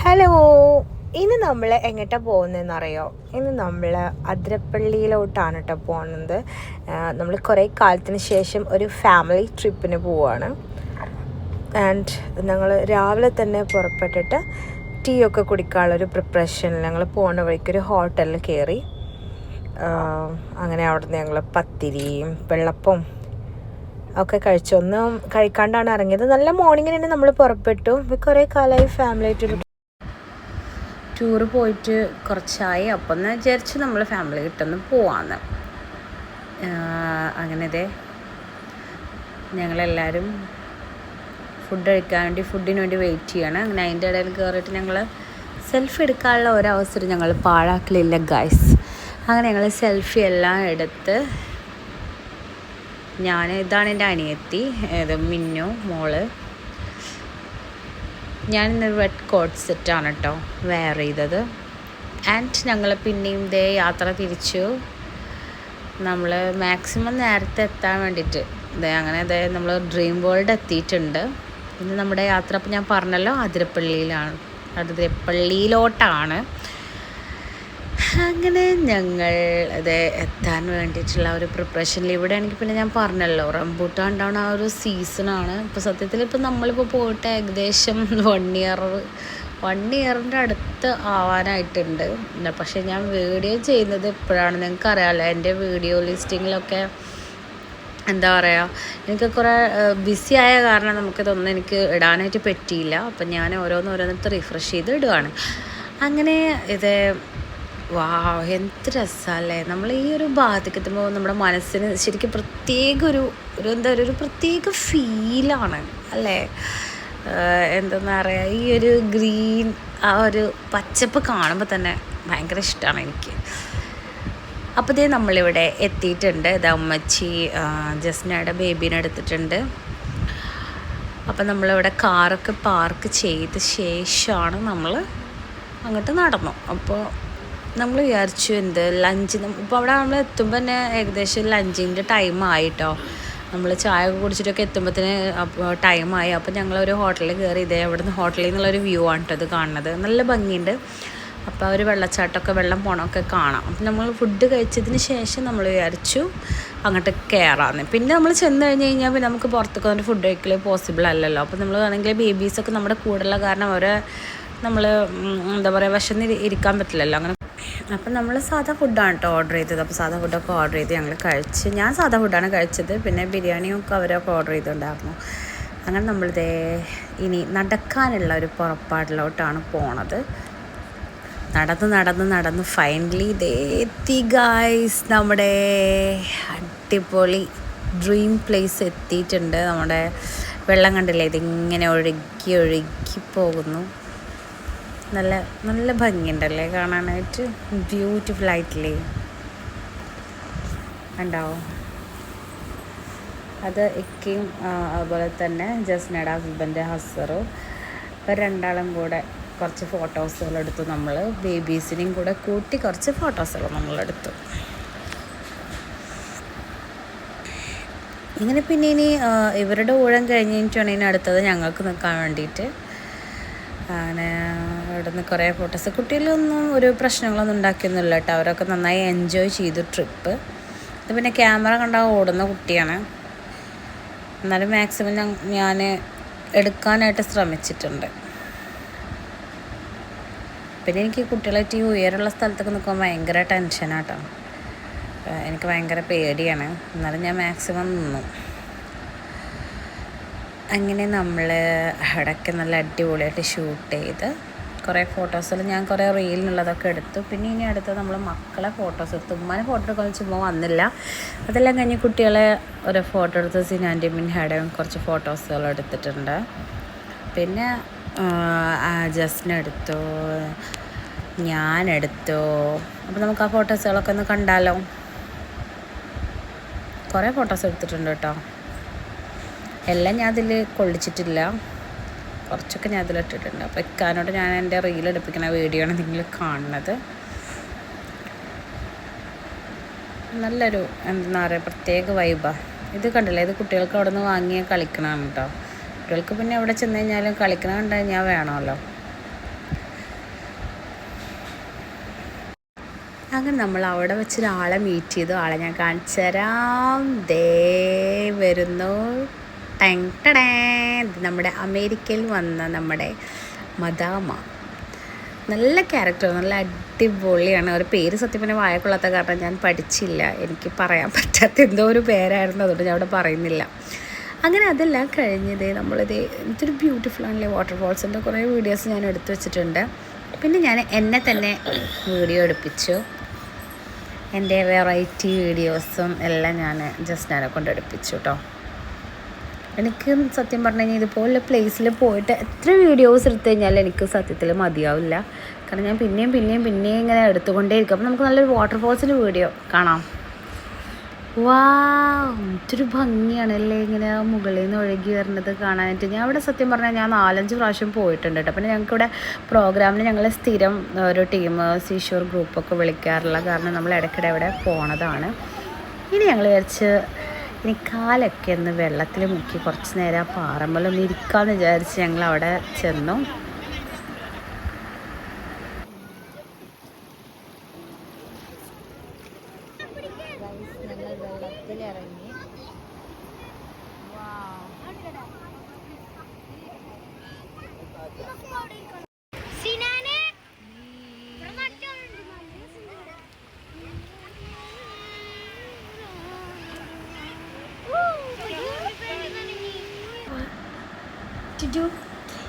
Hello ഇന്ന് നമ്മൾ എങ്ങോട്ടാ പോകുന്നതെന്ന് അറിയോ ഇന്ന് നമ്മൾ അതിരപ്പള്ളിയിലോട്ടാണ് കേട്ടോ പോകുന്നത് നമ്മൾ കുറേ കാലത്തിന് ശേഷം ഒരു ഫാമിലി ട്രിപ്പിന് പോവുകയാണ് ആൻഡ് ഞങ്ങൾ രാവിലെ തന്നെ പുറപ്പെട്ടിട്ട് ടീ ഒക്കെ കുടിക്കാനുള്ളൊരു പ്രിപ്പറേഷനിൽ ഞങ്ങൾ പോകുന്ന വഴിക്കൊരു ഹോട്ടലിൽ കയറി അങ്ങനെ അവിടുന്ന് ഞങ്ങൾ പത്തിരിയും വെള്ളപ്പവും ഒക്കെ കഴിച്ചൊന്നും കഴിക്കാണ്ടാണ് ഇറങ്ങിയത്. നല്ല മോർണിംഗിന് തന്നെ നമ്മൾ പുറപ്പെട്ടു. കുറേ കാലമായി ഫാമിലി ആയിട്ട് ടൂറ് പോയിട്ട് കുറച്ചായി. അപ്പം എന്ന് വിചാരിച്ച് നമ്മൾ ഫാമിലി കിട്ടുന്ന പോവാന്ന്. അങ്ങനെ ദേ. ഞങ്ങളെല്ലാവരും ഫുഡ് കഴിക്കാൻ വേണ്ടി ഫുഡിന് വേണ്ടി വെയിറ്റ് ചെയ്യണം. അങ്ങനെ അതിന്റെ ഇടയിൽ കയറിയിട്ട് ഞങ്ങൾ സെൽഫി എടുക്കാനുള്ള ഒരവസരം ഞങ്ങൾ പാഴാക്കലില്ല ഗൈസ് അങ്ങനെ ഞങ്ങൾ സെൽഫി എല്ലാം എടുത്ത് ഞാൻ ഇതാണ് എന്റെ അനിയത്തി ഇത് മിന്നു മോൾ. ഇന്ന് റെഡ് കോട്ട് സെറ്റാണ് കേട്ടോ വെയർ ചെയ്തത്. ആൻഡ് ഞങ്ങൾ പിന്നെയും ഇതേ യാത്ര തിരിച്ചു. നമ്മൾ മാക്സിമം നേരത്തെ എത്താൻ വേണ്ടിയിട്ട് ഇതേ അങ്ങനെ ഇതേ നമ്മൾ ഡ്രീം വേൾഡ് എത്തിയിട്ടുണ്ട്. ഇന്ന് നമ്മുടെ യാത്ര അപ്പം ഞാൻ പറഞ്ഞല്ലോ അതിരപ്പള്ളിയിലാണ്. അതിരപ്പള്ളിയിലോട്ടാണ്. അങ്ങനെ ഞങ്ങൾ അത് എത്താൻ വേണ്ടിയിട്ടുള്ള ഒരു പ്രിപ്പറേഷനിൽ ഇവിടെ ആണെങ്കിൽ പിന്നെ ഞാൻ പറഞ്ഞല്ലോ റംബൂട്ടാൻ ഉണ്ടാവുന്ന ആ ഒരു സീസണാണ് ഇപ്പോൾ സത്യത്തിൽ ഇപ്പോൾ നമ്മളിപ്പോൾ പോയിട്ട് ഏകദേശം വൺ ഇയർ വൺ ഇയറിന്റെ അടുത്ത് ആവാനായിട്ടുണ്ട്. പക്ഷേ ഞാൻ വീഡിയോ ചെയ്യുന്നത് എപ്പോഴാണ് നിങ്ങൾക്ക് അറിയാമല്ലോ എന്റെ വീഡിയോ ലിസ്റ്റിങ്ങിലൊക്കെ എന്താ പറയുക എനിക്ക് കുറേ ബിസി ആയ കാരണം നമുക്കിതൊന്നും എനിക്ക് ഇടാനായിട്ട് പറ്റിയില്ല. അപ്പം ഞാൻ ഓരോന്ന് ഓരോന്നിട്ട് റിഫ്രഷ് ചെയ്ത് ഇടുകയാണ് അങ്ങനെ ഇത് വാ എന്ത് രസമല്ലേ നമ്മൾ ഈ ഒരു ഭാഗത്തേക്ക് എത്തുമ്പോൾ നമ്മുടെ മനസ്സിന് ശരിക്കും പ്രത്യേക ഒരു ഒരു എന്താ പറയുക ഒരു പ്രത്യേക ഫീലാണ് അല്ലേ? എന്തെന്നാ പറയുക ഈ ഒരു ഗ്രീൻ ആ ഒരു പച്ചപ്പ് കാണുമ്പോൾ തന്നെ ഭയങ്കര ഇഷ്ടമാണ് എനിക്ക്. അപ്പോൾ ഇതേ നമ്മളിവിടെ എത്തിയിട്ടുണ്ട്. ഇത് അമ്മച്ചി ജസ്നയുടെ ബേബീനെ എടുത്തിട്ടുണ്ട്. അപ്പം നമ്മളിവിടെ കാറൊക്കെ പാർക്ക് ചെയ്ത ശേഷമാണ് നമ്മൾ അങ്ങോട്ട് നടന്നു. അപ്പോൾ നമ്മൾ വിചാരിച്ചു എന്ത് ലഞ്ച് ഇപ്പോൾ അവിടെ നമ്മൾ എത്തുമ്പോൾ തന്നെ ഏകദേശം ലഞ്ചിന്റെ ടൈം ആയിട്ടോ. നമ്മൾ ചായ ഒക്കെ കുടിച്ചിട്ടൊക്കെ എത്തുമ്പോഴത്തേന് ടൈമായി അപ്പോൾ ഞങ്ങളൊരു ഹോട്ടലിൽ കയറി ഇതേ അവിടെ നിന്ന് ഹോട്ടലിൽ നിന്നുള്ളൊരു വ്യൂ ആണ് കേട്ടോ ഇത് കാണുന്നത്. നല്ല ഭംഗിയുണ്ട്. അപ്പോൾ ഒരു വെള്ളച്ചാട്ടമൊക്കെ വെള്ളം പോണമൊക്കെ കാണാം. അപ്പം നമ്മൾ ഫുഡ് കഴിച്ചതിന് ശേഷം നമ്മൾ വിചാരിച്ചു അങ്ങോട്ട് കയറാമെന്ന് പിന്നെ നമ്മൾ ചെന്ന് കഴിഞ്ഞ് കഴിഞ്ഞാൽ പിന്നെ നമുക്ക് പുറത്തേക്ക് വന്നിട്ട് ഫുഡ് കഴിക്കൽ പോസിബിൾ അല്ലല്ലോ. അപ്പോൾ നമ്മൾ ആണെങ്കിൽ ബേബീസൊക്കെ നമ്മുടെ കൂടെയുള്ള കാരണം അവരെ നമ്മൾ എന്താ പറയുക വിശന്ന് ഇരിക്കാൻ പറ്റില്ലല്ലോ. അങ്ങനെ അപ്പം നമ്മൾ സാധാ ഫുഡാണ് കേട്ടോ ഓർഡർ ചെയ്തത്. അപ്പോൾ സാധാ ഫുഡൊക്കെ ഓർഡർ ചെയ്ത് ഞങ്ങൾ കഴിച്ച് ഞാൻ സാധാ ഫുഡാണ് കഴിച്ചത്. പിന്നെ ബിരിയാണിയൊക്കെ അവരൊക്കെ ഓർഡർ ചെയ്തിട്ടുണ്ടായിരുന്നു അങ്ങനെ നമ്മളിതേ ഇനി നടക്കാനുള്ള ഒരു പുറപ്പാടിലോട്ടാണ് പോണത്. നടന്ന് നടന്ന് നടന്ന് ഫൈനലി ഇതേ എത്തി ഗായ്സ് നമ്മുടെ അടിപൊളി ഡ്രീം പ്ലേസ് എത്തിയിട്ടുണ്ട്. നമ്മുടെ വെള്ളം കണ്ടില്ലേ? ഇതിങ്ങനെ ഒഴുകി ഒഴുകി പോകുന്നു. നല്ല നല്ല ഭംഗിയുണ്ടല്ലേ കാണാനായിട്ട്? ബ്യൂട്ടിഫുൾ ആയിട്ടില്ലേ? ഉണ്ടാവും അത് ഇക്കയും അതുപോലെ തന്നെ ജസ്നയുടെ ഹസ്ബൻഡ് ഹസറും ഇപ്പം രണ്ടാളും കൂടെ കുറച്ച് ഫോട്ടോസുകളെടുത്തു നമ്മൾ ബേബീസിനെയും കൂടെ കൂട്ടി കുറച്ച് ഫോട്ടോസുകൾ നമ്മളെടുത്തു ഇങ്ങനെ പിന്നെ ഇനി ഇവരുടെ ഊഴം കഴിഞ്ഞിട്ടാണ് ഇനി അടുത്തത് ഞങ്ങൾക്ക് നിൽക്കാൻ വേണ്ടിയിട്ട്. അങ്ങനെ അവിടെ കുറേ ഫോട്ടോസ് കുട്ടികളൊന്നും ഒരു പ്രശ്നങ്ങളൊന്നും ഉണ്ടാക്കിയൊന്നുമില്ല കേട്ടോ. അവരൊക്കെ നന്നായി എൻജോയ് ചെയ്തു ട്രിപ്പ് ഇത് പിന്നെ ക്യാമറ കണ്ടാൽ ഓടുന്ന കുട്ടിയാണ്. എന്നാലും മാക്സിമം ഞാൻ എടുക്കാനായിട്ട് ശ്രമിച്ചിട്ടുണ്ട്. പിന്നെ എനിക്ക് കുട്ടികളായിട്ട് ഈ ഉയരമുള്ള സ്ഥലത്തൊക്കെ നിൽക്കുമ്പോൾ ഭയങ്കര ടെൻഷനാട്ടോ എനിക്ക് ഭയങ്കര പേടിയാണ്. എന്നാലും ഞാൻ മാക്സിമം നിന്നു. അങ്ങനെ നമ്മൾ അവിടെയൊക്കെ നല്ല അടിപൊളിയായിട്ട് ഷൂട്ട് ചെയ്ത് കുറേ ഫോട്ടോസിൽ ഞാൻ കുറേ റീലിനുള്ളതൊക്കെ എടുത്തു. പിന്നെ ഇനി അടുത്ത് നമ്മൾ മക്കളെ ഫോട്ടോസ് എടുത്തു. ഉമ്മാനെ ഫോട്ടോ എടുക്കാൻ ചുമ്മാ വന്നില്ല. അതെല്ലാം കഴിഞ്ഞ് കുട്ടികളെ ഒരു ഫോട്ടോ എടുത്ത് സിനാന്റെ മിൻഹയുടെയും കുറച്ച് ഫോട്ടോസുകൾ എടുത്തിട്ടുണ്ട്. പിന്നെ ജസ്റ്റിനെടുത്തു ഞാനെടുത്തു അപ്പോൾ നമുക്ക് ആ ഫോട്ടോസുകളൊക്കെ ഒന്ന് കണ്ടാലോ? കുറേ ഫോട്ടോസ് എടുത്തിട്ടുണ്ട് കേട്ടോ. എല്ലാം ഞാൻ അതിൽ കൊള്ളിച്ചിട്ടില്ല. കുറച്ചൊക്കെ ഞാൻ അതിലിട്ടിട്ടുണ്ട്. അപ്പോൾ ഇക്കാനോട് ഞാൻ എന്റെ റീൽ എടുപ്പിക്കുന്ന വീഡിയോ ആണ് നിങ്ങൾ കാണുന്നത്. നല്ലൊരു എന്താ പറയുക പ്രത്യേക വൈബാണ് ഇത് കണ്ടില്ലേ? ഇത് കുട്ടികൾക്ക് അവിടെ നിന്ന് വാങ്ങിയ കളിക്കണം കേട്ടോ കുട്ടികൾക്ക് പിന്നെ അവിടെ ചെന്ന് കഴിഞ്ഞാലും കളിക്കണം കണ്ടാൽ ഞാൻ വേണമല്ലോ. അങ്ങനെ നമ്മൾ അവിടെ വെച്ചൊരാളെ മീറ്റ് ചെയ്തു. ആളെ ഞാൻ കാണിച്ചു തരാം. ദേ വരുന്നു. ടെങ് ടടേ. നമ്മുടെ അമേരിക്കയിൽ വന്ന നമ്മുടെ മദാമ. നല്ല ക്യാരക്ടർ നല്ല അടിപൊളിയാണ്. ഒരു പേര് സത്യം പറഞ്ഞാൽ വായക്കൊള്ളാത്ത കാരണം ഞാൻ പഠിച്ചില്ല. എനിക്ക് പറയാൻ പറ്റാത്ത എന്തോ ഒരു പേരായിരുന്നു. അതുകൊണ്ട് ഞാൻ അവിടെ പറയുന്നില്ല. അങ്ങനെ അതെല്ലാം കഴിഞ്ഞത് നമ്മളിത് ഇതൊരു ബ്യൂട്ടിഫുൾ ആണല്ലേ വാട്ടർഫോൾസിന്റെ കുറേ വീഡിയോസ് ഞാൻ എടുത്തു വെച്ചിട്ടുണ്ട്. പിന്നെ ഞാൻ എന്നെ തന്നെ വീഡിയോ എടുപ്പിച്ചു. എന്റെ വെറൈറ്റി വീഡിയോസും എല്ലാം ഞാൻ ജസ്റ്റ് കൊണ്ട് എടുപ്പിച്ചു കേട്ടോ എനിക്ക് സത്യം പറഞ്ഞു കഴിഞ്ഞാൽ ഇതുപോലെ പ്ലേസിൽ പോയിട്ട് എത്ര വീഡിയോസ് എടുത്തു കഴിഞ്ഞാൽ എനിക്ക് സത്യത്തിൽ മതിയാവില്ല. കാരണം ഞാൻ പിന്നെയും പിന്നെയും പിന്നെയും ഇങ്ങനെ എടുത്തുകൊണ്ടേ ഇരിക്കും അപ്പോൾ നമുക്ക് നല്ലൊരു വാട്ടർഫോൾസിന്റെ വീഡിയോ കാണാം. വാ എന്തൊരു ഭംഗിയാണ് അല്ലേ ഇങ്ങനെ മുകളിൽ നിന്ന് ഒഴുകി വരുന്നത് കാണാനായിട്ട്. ഞാൻ ഇവിടെ സത്യം പറഞ്ഞാൽ ഞാൻ നാലഞ്ച് പ്രാവശ്യം പോയിട്ടുണ്ട് കേട്ടോ. പിന്നെ ഞങ്ങൾക്കിവിടെ പ്രോഗ്രാമിന് ഞങ്ങൾ സ്ഥിരം ഒരു ടീം സീഷോർ ഗ്രൂപ്പൊക്കെ വിളിക്കാറുള്ള കാരണം നമ്മൾ ഇടയ്ക്കിടെ ഇവിടെ പോണതാണ്. ഇനി ഞങ്ങൾ വിചാരിച്ച് ഇനി കാലൊക്കെ ഒന്ന് വെള്ളത്തിൽ മുക്കി കുറച്ച് നേരം ആ പാറമ്പലൊന്ന് ഇരിക്കാമെന്ന് വിചാരിച്ച് ഞങ്ങൾ അവിടെ ചെന്നു ഞങ്ങൾ വെള്ളത്തിലിറങ്ങി.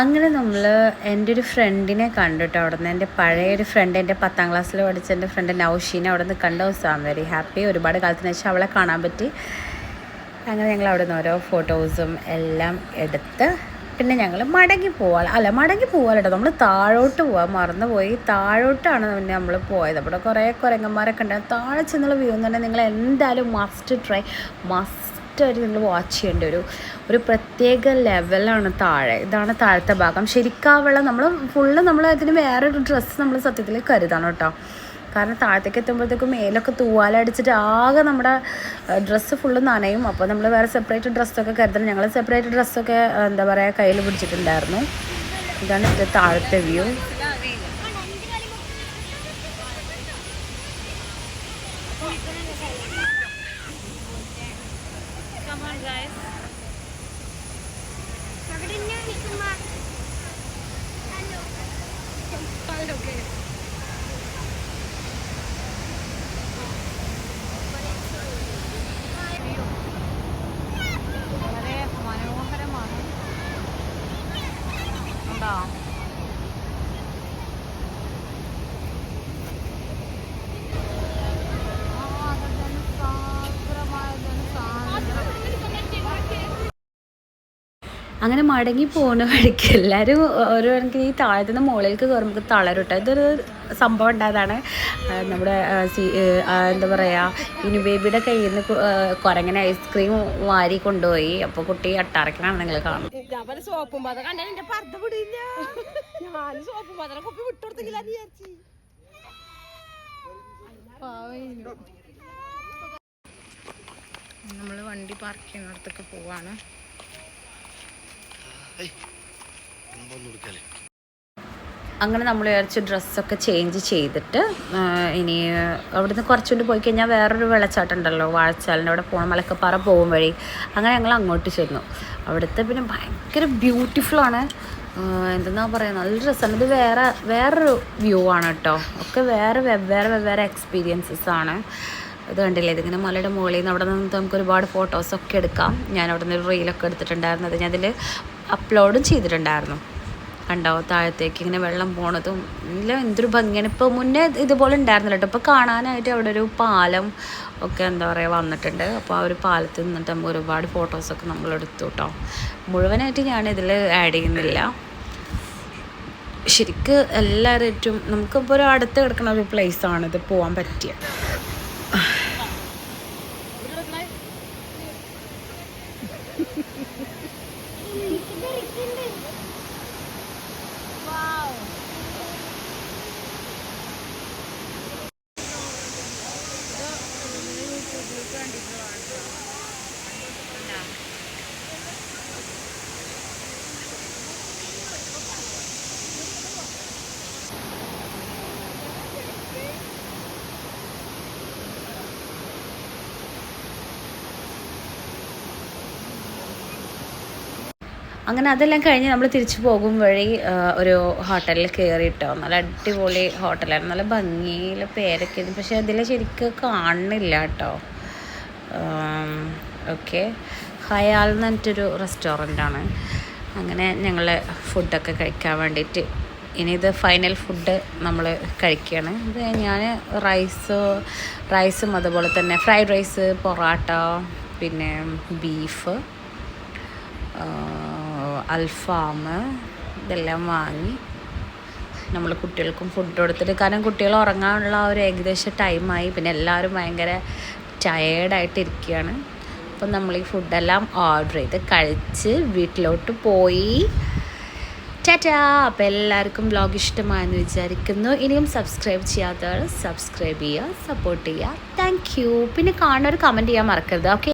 അങ്ങനെ നമ്മൾ എന്റെ ഒരു ഫ്രണ്ടിനെ കണ്ടു കേട്ടോ അവിടെ നിന്ന് എന്റെ പഴയ ഒരു ഫ്രണ്ട് എന്റെ പത്താം ക്ലാസ്സിൽ പഠിച്ച എന്റെ ഫ്രണ്ട് നൗഷീനെ അവിടെ നിന്ന് കണ്ട ഐ വെരി ഹാപ്പി ഒരുപാട് കാലത്തിന് ശേഷം അവളെ കാണാൻ പറ്റി. അങ്ങനെ ഞങ്ങൾ അവിടെ നിന്ന് ഓരോ ഫോട്ടോസും എല്ലാം എടുത്ത് പിന്നെ ഞങ്ങൾ മടങ്ങി പോവാൻ അല്ല മടങ്ങി പോവാൽ കേട്ടോ. നമ്മൾ താഴോട്ട് പോവാൻ മറന്നുപോയി. താഴോട്ടാണ് പിന്നെ നമ്മൾ പോയത്. അവിടെ കുറേ കുരങ്ങന്മാരൊക്കെ ഉണ്ടായിരുന്നു. താഴെ ചെന്നുള്ള വ്യൂ എന്ന് പറഞ്ഞാൽ നിങ്ങൾ എന്തായാലും മസ്റ്റ് ട്രൈ മസ്റ്റ് ആയിട്ട് നിങ്ങൾ വാച്ച് ചെയ്യേണ്ട ഒരു ഒരു പ്രത്യേക ലെവലാണ് താഴെ. ഇതാണ് താഴത്തെ ഭാഗം. ശരിക്കും ആ വെള്ളം നമ്മൾ ഫുള്ള് നമ്മൾ അതിന് വേറൊരു ഡ്രസ്സ് നമ്മൾ സത്യത്തിൽ കരുതണം കേട്ടോ. കാരണം താഴത്തേക്ക് എത്തുമ്പോഴത്തേക്കും മേലൊക്കെ തൂവാലടിച്ചിട്ട് ആകെ നമ്മുടെ ഡ്രസ്സ് ഫുള്ള് നനയും. അപ്പോൾ നമ്മൾ വേറെ സെപ്പറേറ്റ് ഡ്രസ്സൊക്കെ കരുതണം. ഞങ്ങൾ സെപ്പറേറ്റ് ഡ്രസ്സൊക്കെ എന്താ പറയുക കയ്യിൽ പിടിച്ചിട്ടുണ്ടായിരുന്നു. ഇതാണ് ഇത് താഴത്തെ വ്യൂ അവിടെ ഇന്നെ നിൽക്കുമ്പോ ഹലോ അങ്ങനെ മടങ്ങി പോകുന്ന വഴിക്ക് എല്ലാവരും ഓരോ കണക്കിന് ഈ താഴത്തുനിന്ന് മുകളിലേക്ക് കയറുമ്പോൾ തളരുട്ടോ. ഇതൊരു സംഭവം ഉണ്ടായതാണ്. നമ്മുടെ സി- എന്താ പറയുക ഇനി ബേബിയുടെ കയ്യിൽ നിന്ന് കുരങ്ങനെ ഐസ്ക്രീം വാരി കൊണ്ടുപോയി. അപ്പോൾ കുട്ടി അട്ടാറക്കനാണ് നിങ്ങൾ കാണുന്നത്. സോപ്പും കുപ്പി വിട്ടുകൊടുത്തില്ല നമ്മൾ വണ്ടി പാർക്ക് ചെയ്യുന്നിടത്തൊക്കെ പോവാണ്. അങ്ങനെ നമ്മൾ വിചാരിച്ചു ഡ്രസ്സൊക്കെ ചേഞ്ച് ചെയ്തിട്ട് ഇനി അവിടുന്ന് കുറച്ചുകൊണ്ട് പോയി കഴിഞ്ഞാൽ വേറൊരു വെള്ളച്ചാട്ടം ഉണ്ടല്ലോ വാഴച്ചാലിന്റെ അവിടെ പോകണം മലക്കപ്പാറ പോകും വഴി. അങ്ങനെ ഞങ്ങൾ അങ്ങോട്ട് ചെന്നു. അവിടുത്തെ പിന്നെ ഭയങ്കര ബ്യൂട്ടിഫുള്ളാണ് എന്തെന്നാ പറയുക നല്ല രസമാണ്. ഇത് വേറെ വേറൊരു വ്യൂ ആണ് കേട്ടോ. ഒക്കെ വേറെ വെവ്വേറെ വെവ്വേറെ എക്സ്പീരിയൻസസ് ആണ്. ഇത് കണ്ടില്ലേ? ഇതിങ്ങനെ മലയുടെ മുകളിൽ നിന്ന് അവിടെ നിന്ന് നമുക്ക് ഒരുപാട് ഫോട്ടോസൊക്കെ എടുക്കാം. ഞാൻ അവിടെ നിന്ന് ഒരു റീലൊക്കെ എടുത്തിട്ടുണ്ടായിരുന്നു. അത് ഞാൻ അതിൽ അപ്ലോഡും ചെയ്തിട്ടുണ്ടായിരുന്നു. കണ്ടോ? താഴത്തേക്ക് ഇങ്ങനെ വെള്ളം പോണതും എല്ലാം എന്തൊരു ഭംഗിയാണ്. ഇപ്പോൾ മുന്നേ ഇതുപോലെ ഉണ്ടായിരുന്നില്ല കേട്ടോ. ഇപ്പോൾ കാണാനായിട്ട് അവിടെ ഒരു പാലം ഒക്കെ എന്താ പറയുക വന്നിട്ടുണ്ട്. അപ്പോൾ ആ ഒരു പാലത്തിൽ നിന്നിട്ട് നമുക്ക് ഒരുപാട് ഫോട്ടോസൊക്കെ നമ്മൾ എടുത്തു കേട്ടോ. മുഴുവനായിട്ട് ഞാൻ ഇതിൽ ആഡ് ചെയ്യുന്നില്ല. ശരിക്ക് എല്ലാവരും നമുക്കിപ്പോൾ ഒരു അടുത്ത് കിടക്കുന്ന ഒരു പ്ലേസാണിത് പോകാൻ പറ്റിയ. അങ്ങനെ അതെല്ലാം കഴിഞ്ഞ് നമ്മൾ തിരിച്ചു പോകും വഴി ഒരു ഹോട്ടലിൽ കയറിയിട്ടോ നല്ല അടിപൊളി ഹോട്ടലായിരുന്നു. നല്ല ഭംഗിയിൽ പേരൊക്കെ പക്ഷെ അതിൽ ശരിക്കും കാണുന്നില്ല കേട്ടോ. ഓക്കെ. ഹയാൽ എന്ന് പറഞ്ഞിട്ടൊരു റെസ്റ്റോറന്റാണ് അങ്ങനെ ഞങ്ങൾ ഫുഡൊക്കെ കഴിക്കാൻ വേണ്ടിയിട്ട് ഇനി ഇത് ഫൈനൽ ഫുഡ് നമ്മൾ കഴിക്കുകയാണ്. ഇത് ഞാൻ റൈസ് റൈസും അതുപോലെ തന്നെ ഫ്രൈഡ് റൈസ് പൊറോട്ട പിന്നെ ബീഫ് അൽഫാം ഇതെല്ലാം വാങ്ങി നമ്മൾ കുട്ടികൾക്കും ഫുഡ് കൊടുത്തിട്ട്. കാരണം കുട്ടികൾ ഉറങ്ങാനുള്ള ഒരു ഏകദേശം ടൈമായി പിന്നെ എല്ലാവരും ഭയങ്കര ടയേർഡായിട്ട് ഇരിക്കുകയാണ്. അപ്പം നമ്മൾ ഈ ഫുഡെല്ലാം ഓർഡർ ചെയ്ത് കഴിച്ച് വീട്ടിലോട്ട് പോയി. ടാറ്റാ അപ്പം എല്ലാവർക്കും ബ്ലോഗ് ഇഷ്ടമായെന്ന് വിചാരിക്കുന്നു. ഇനിയും സബ്സ്ക്രൈബ് ചെയ്യാത്തവർ സബ്സ്ക്രൈബ് ചെയ്യുക സപ്പോർട്ട് ചെയ്യുക. താങ്ക് യു പിന്നെ കാണുന്നവർ കമന്റ് ചെയ്യാൻ മറക്കരുത്. ഓക്കെ